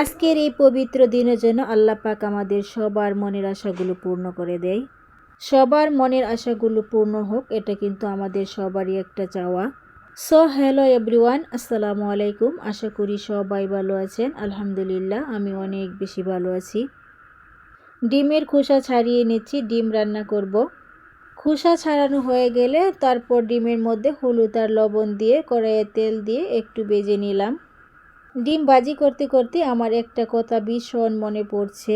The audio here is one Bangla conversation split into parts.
আজকের এই পবিত্র দিনের জন্য আল্লাহ পাক আমাদের সবার মনের আশাগুলো পূর্ণ করে দেয়। সবার মনের আশাগুলো পূর্ণ হোক, এটা কিন্তু আমাদের সবারই একটা চাওয়া। সো হ্যালো এভরিওয়ান আসসালামু আলাইকুম। আশা করি সবাই ভালো আছেন। আলহামদুলিল্লাহ, আমি অনেক বেশি ভালো আছি। ডিমের খোসা ছাড়িয়ে নিচ্ছি, ডিম রান্না করব। খোসা ছাড়ানো হয়ে গেলে তারপর ডিমের মধ্যে হলুদ আর লবণ দিয়ে কড়াইয়ে তেল দিয়ে একটু বেজে নিলাম। ডিম বাজি করতে করতে আমার একটা কথা ভীষণ মনে পড়ছে।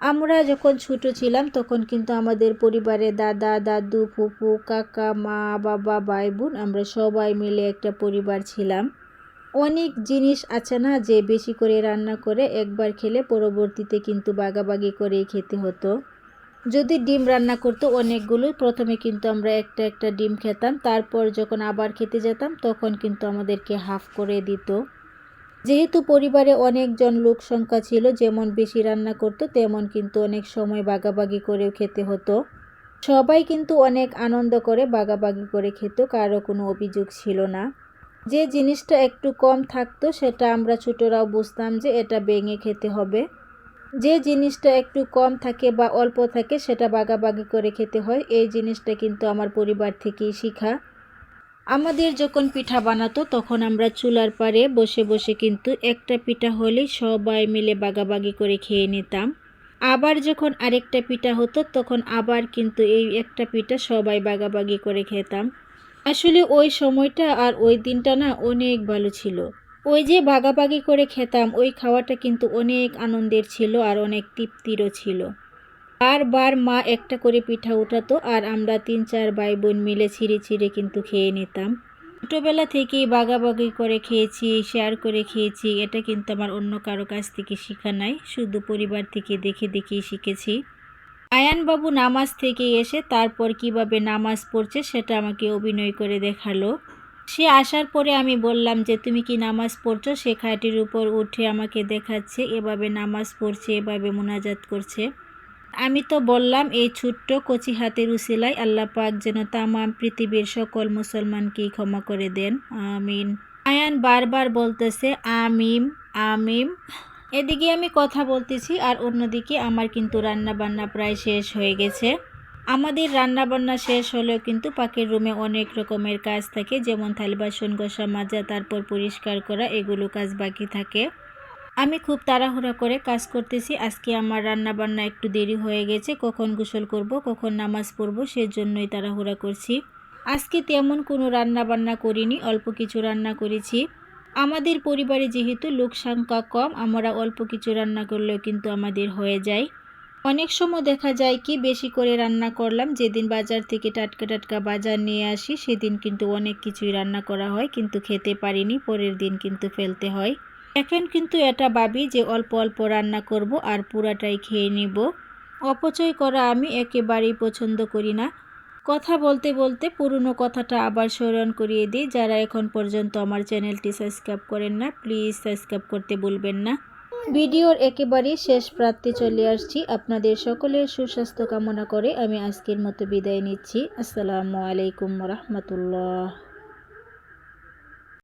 আমরা যখন ছোট ছিলাম, তখন কিন্তু আমাদের পরিবারে দাদা, দাদু, ফুফু, কাকা, মা, বাবা ভাই বোন আমরা সবাই মিলে একটা পরিবার ছিলাম। অনেক জিনিস আছে না যে বেশি করে রান্না করে একবার খেলে পরবর্তীতে কিন্তু বাগাবাগি করেই খেতে হতো। যদি ডিম রান্না করতো অনেকগুলো, প্রথমে কিন্তু আমরা একটা একটা ডিম খেতাম, তারপর যখন আবার খেতে যেতাম, তখন কিন্তু আমাদেরকে হাফ করে দিত। যেহেতু পরিবারে অনেকজন লোক সংখ্যা ছিল, যেমন বেশি রান্না করতো, তেমন কিন্তু অনেক সময় বাগাবাগি করেও খেতে হতো। সবাই কিন্তু অনেক আনন্দ করে বাগাবাগি করে খেত, কারও কোনো অভিযোগ ছিল না। যে জিনিসটা একটু কম থাকতো, সেটা আমরা ছোটরাও বুঝতাম যে এটা ভেঙে খেতে হবে। যে জিনিসটা একটু কম থাকে বা অল্প থাকে, সেটা বাগাবাগি করে খেতে হয়। এই জিনিসটা কিন্তু আমার পরিবার থেকেই শিখা। আমাদের যখন পিঠা বানাতো, তখন আমরা চুলার পারে বসে বসে কিন্তু একটা পিঠা হলেই সবাই মিলে বাগাবাগি করে খেয়ে নিতাম। আবার যখন আরেকটা পিঠা হতো, তখন আবার কিন্তু এই একটা পিঠা সবাই বাগাবাগি করে খেতাম। আসলে ওই সময়টা আর ওই দিনটা না অনেক ভালো ছিল। ওই যে বাগাবাগি করে খেতাম, ওই খাওয়াটা কিন্তু অনেক আনন্দের ছিল আর অনেক তৃপ্তিরও ছিল। বারবার মা একটা করে পিঠা উঠাতো আর আমরা তিন চার ভাই বোন মিলে ছিঁড়ে ছিঁড়ে কিন্তু খেয়ে নিতাম। ছোটোবেলা থেকেই বাগাবাগি করে খেয়েছি শেয়ার করে খেয়েছি, এটা কিন্তু আমার অন্য কারও কাছ থেকে শেখা নাই, শুধু পরিবার থেকে দেখে দেখেই শিখেছি। আয়ানবাবু নামাজ থেকে এসে তারপর কীভাবে নামাজ পড়ছে সেটা আমাকে অভিনয় করে দেখাল। সে আসার পরে আমি বললাম যে, তুমি কি নামাজ পড়ছো? সে খাটির উপর উঠে আমাকে দেখাচ্ছে, এভাবে নামাজ পড়ছে, এভাবে মোনাজাত করছে। আমি তো বললাম, এই ছোট্ট কচি হাতের উসিলায় আল্লাহ পাক যেন তামাম পৃথিবীর সকল মুসলমানকেই ক্ষমা করে দেন। আমিন। আয়ান বারবার বলতেছে, আমিম আমিম। এদিকে আমি কথা বলতেছি আর অন্যদিকে আমার কিন্তু রান্না বান্না প্রায় শেষ হয়ে গেছে। আমাদের রান্না বান্না শেষ হলেও কিন্তু পাখির রুমে অনেক রকমের কাজ থাকে, যেমন থালি, বাসন ঘষা মাজা, তারপর পরিষ্কার করা, এগুলো কাজ বাকি থাকে। আমি খুব তাড়াহুড়া করে কাজ করতেছি। আজকে আমার রান্না বান্না একটু দেরি হয়ে গেছে। কখন গোসল করব, কখন নামাজ পড়ব, সেজন্যই তাড়াহুড়া করছি। আজকে তেমন কোনো রান্না বান্না করিনি, অল্প কিছু রান্না করেছি। আমাদের পরিবারে যেহেতু লোক সংখ্যা কম, আমরা অল্প কিছু রান্না করলেও কিন্তু আমাদের হয়ে যায়। অনেক সময় দেখা যায় কি, বেশি করে রান্না করলাম, যেদিন বাজার থেকে টাটকা টাটকা বাজার নিয়ে আসি, সেদিন কিন্তু অনেক কিছুই রান্না করা হয়, কিন্তু খেতে পারিনি, পরের দিন কিন্তু ফেলতে হয়। এখন কিন্তু এটা ভাবি যে অল্প অল্প রান্না করব আর পুরাটাই খেয়ে নিব। অপচয় করা আমি একেবারেই পছন্দ করি না। কথা বলতে বলতে পুরনো কথাটা আবার স্মরণ করিয়ে দিই। যারা এখন পর্যন্ত আমার চ্যানেলটি সাবস্ক্রাইব করেন না, প্লিজ সাবস্ক্রাইব করতে ভুলবেন না। ভিডিওর একেবারেই শেষ প্রাপ্তি চলে আসছি। আপনাদের সকলের সুস্বাস্থ্য কামনা করে আমি আজকের মতো বিদায় নিচ্ছি। আসসালামু আলাইকুম রহমতুল্লাহ।